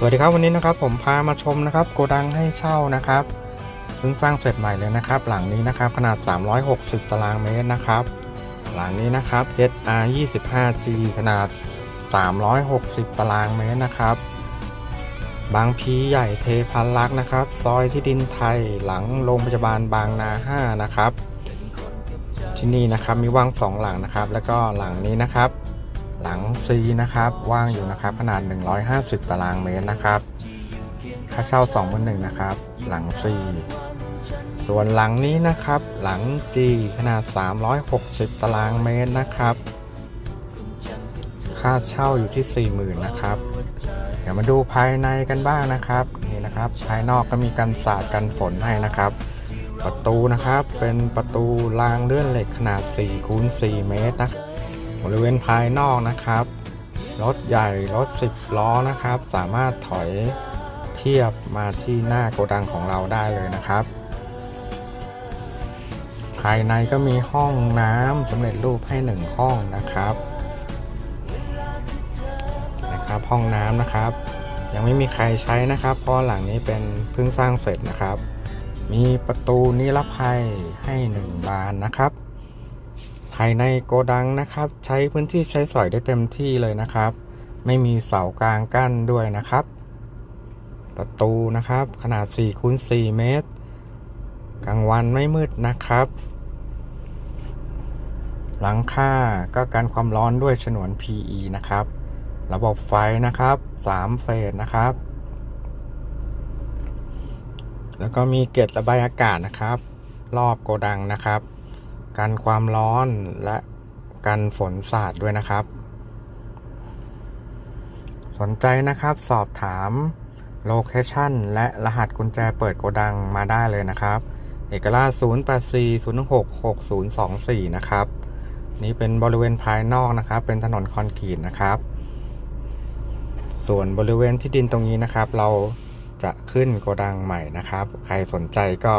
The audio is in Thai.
สวัสดีครับวันนี้นะครับผมพามาชมนะครับโกดังให้เช่านะครับเพิ่งสร้างเสร็จใหม่เลยนะครับ หลังนี้นะครับขนาด 360 ตารางเมตรนะครับ หลังนี้นะครับ SR 25G ขนาด 360 ตารางเมตรนะครับ บางพีใหญ่เทพันลักษ์นะครับ ซอยที่ดินไทยหลังโรงพยาบาลบางนา 5 นะครับ ที่นี่นะครับมีว่างสองหลังนะครับ แล้วก็หลังนี้นะครับ หลัง C นะครับว่างอยู่นะครับขนาด 150 ตารางเมตรนะครับค่าเช่า2 1 0 0นะครับ หลัง C ส่วนหลังนี้นะครับ หลัง G ขนาด 360 ตารางเมตรนะครับ ค่าเช่าอยู่ที่ 40,000นะครับ เดี๋ยวมาดูภายในกันบ้างนะครับนี่นะครับ ภายนอกก็มีกันสาดกันฝนให้นะครับ ประตูนะครับเป็นประตูรางเลื่อนเหล็กขนาด4คูณ4เมตรนะครับ บริเวณภายนอกนะครับ รถใหญ่ รถ 10 ล้อนะครับ สามารถถอยเทียบมาที่หน้าโกดังของเราได้เลยนะครับ ภายในก็มีห้องน้ำสำเร็จรูปให้1ห้องนะครับนะครับห้องน้ำนะครับ ยังไม่มีใครใช้นะครับ เพราะหลังนี้เป็นเพิ่งสร้างเสร็จนะครับ มีประตูนิรภัยให้1บานนะครับ ภายในโกดังนะครับ ใช้พื้นที่ใช้สอยได้เต็มที่เลยนะครับ ไม่มีเสากลางกั้นด้วยนะครับ ประตูนะครับ ขนาด4คูณ4เมตร กลางวันไม่มืดนะครับ หลังคาก็กันความร้อนด้วยฉนวน PE นะครับ ระบบไฟนะครับ3เฟสนะครับ แล้วก็มีเกล็ดระบายอากาศนะครับ รอบโกดังนะครับ กันความร้อนและกันฝนสาดด้วยนะครับ สนใจนะครับสอบถามโลเคชั่นและรหัสกุญแจเปิดโกดังมาได้เลยนะครับ เอกราช0840166024 นะครับ นี่เป็นบริเวณภายนอกนะครับ เป็นถนนคอนกรีตนะครับ ส่วนบริเวณที่ดินตรงนี้นะครับ เราจะขึ้นโกดังใหม่นะครับ ใครสนใจก็